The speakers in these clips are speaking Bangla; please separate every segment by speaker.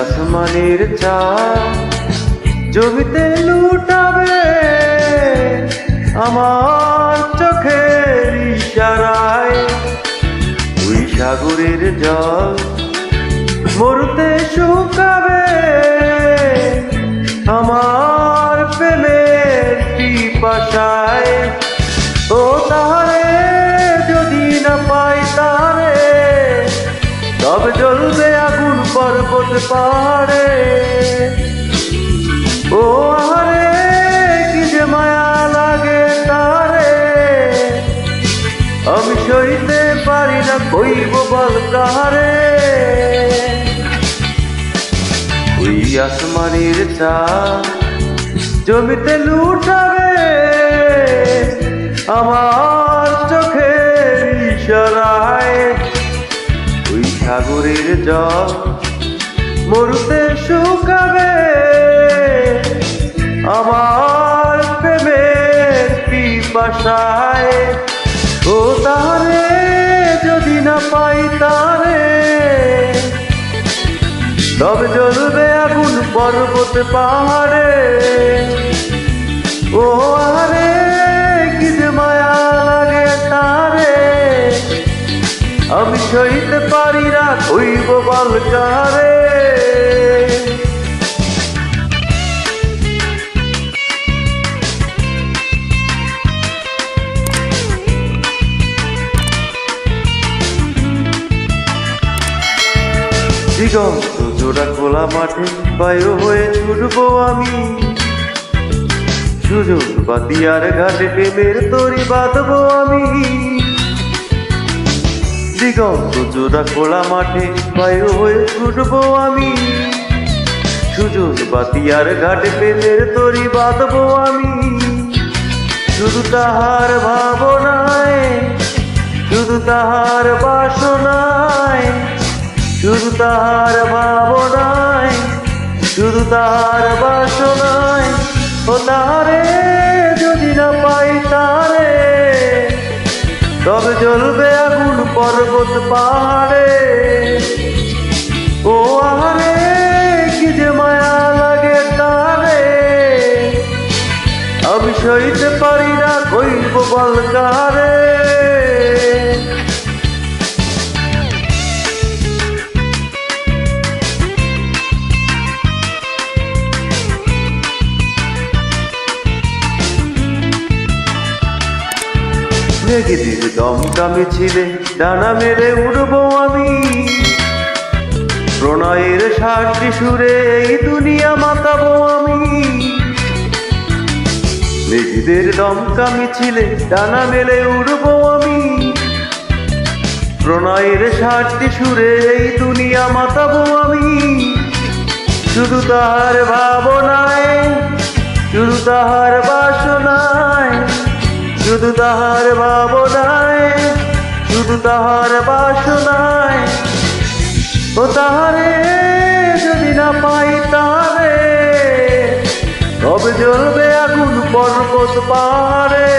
Speaker 1: আসমানের চা জমিতে লুটাবে আমার চোখের ইশারায়। ওই সাগরের জল মরুতে শুকাবে আমার প্রেমের পিপাসায়। ও তারে জ্বলবে আগুন পর্বত পাহাড়ে। ও আরে কি যে মায়া লাগে তারে আমি সইতে পারি না, কইব বল কারে ওই আসমানের চা জমিতে লুটাবে, আমার সাগরের জল, মরুতে শুকাবে আমার প্রেমের পিপাসায়। ও তারে যদি না পাই তারে, তবে জ্বলবে আগুন পর্বত পাহাড়ে। ও আরে কি যে মায়া লাগে তারে। আমি সইতে বলকারে দিগন্ত জোড়া খোলা মাঠে বায়ু হয়ে ছুটবো আমি। সুযোগ বাতিয়ার ঘাটে প্রেমের তরি বাঁধবো আমি। দিগন্ত জোড়া খোলা মাঠে বায়ু হয়ে ছুটবো আমি। সুযোগ বাতিয়ার ঘাটে তরি বাঁধবো আমি। শুধু তাহার ভাবনায়, শুধু তাহার বাসনায়, শুধু তাহার ভাবনায়, শুধু তাহার বাসনায়। ও তারে যদি না পাই তারে, তবে জ্বলবে পর্বত পাহাড়ে মেঘেদের দমকা মিছিলে ডানা মেরে উড়বো আমি। প্রণয়ের সাক্ষী সুরে এই দুনিয়া মাতাবো আমি। মেঘেদের দমকা মিছিলে ডানা মেলে উড়বো আমি। প্রণয়ের সাক্ষী সুরে এই দুনিয়া মাতাবো আমি। শুধু তাহার ভাবনায়, শুধু তাহার বাসনায় শুধু তাহার ভাবনায়, শুধু তাহার বাসনায়। ও তাহারে যদি না পাই তারে তবে জ্বলবে আগুন পর্বত পাহাড়ে?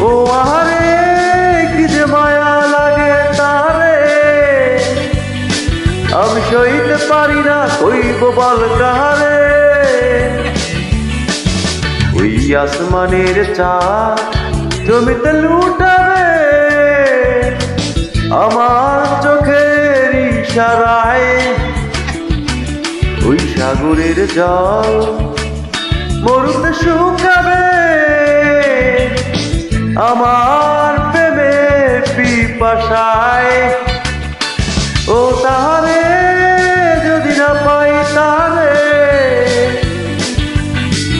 Speaker 1: ও আহারে, কি যে মায়া লাগে তারে আমি সইতে পারি না কইব বল আসমানের চা জমিতে লুটাবে, আমার চোখের ইশারায়। ওই সাগরের জল মরুতে শুকাবে, আমার প্রেমের পিপাসায়। ও তাহারে, যদি না পাই তাহলে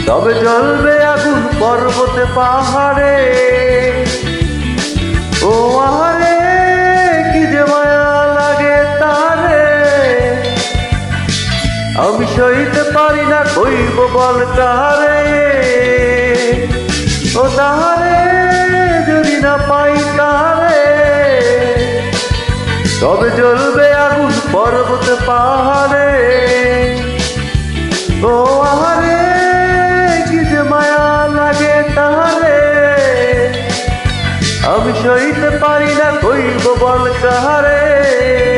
Speaker 1: তবে জ্বলবে পর্বতে পাহাড়ে। ও আহারে, কি যে মায়া লাগে তারে আমি সইতে পারি না, কইব বল কারে ও তাহারে, যদি না পাই তারে তবে জ্বলবে আগুন পর্বতে পাহাড়ে। আমি সইতে পারি না কইব বল কাহারে?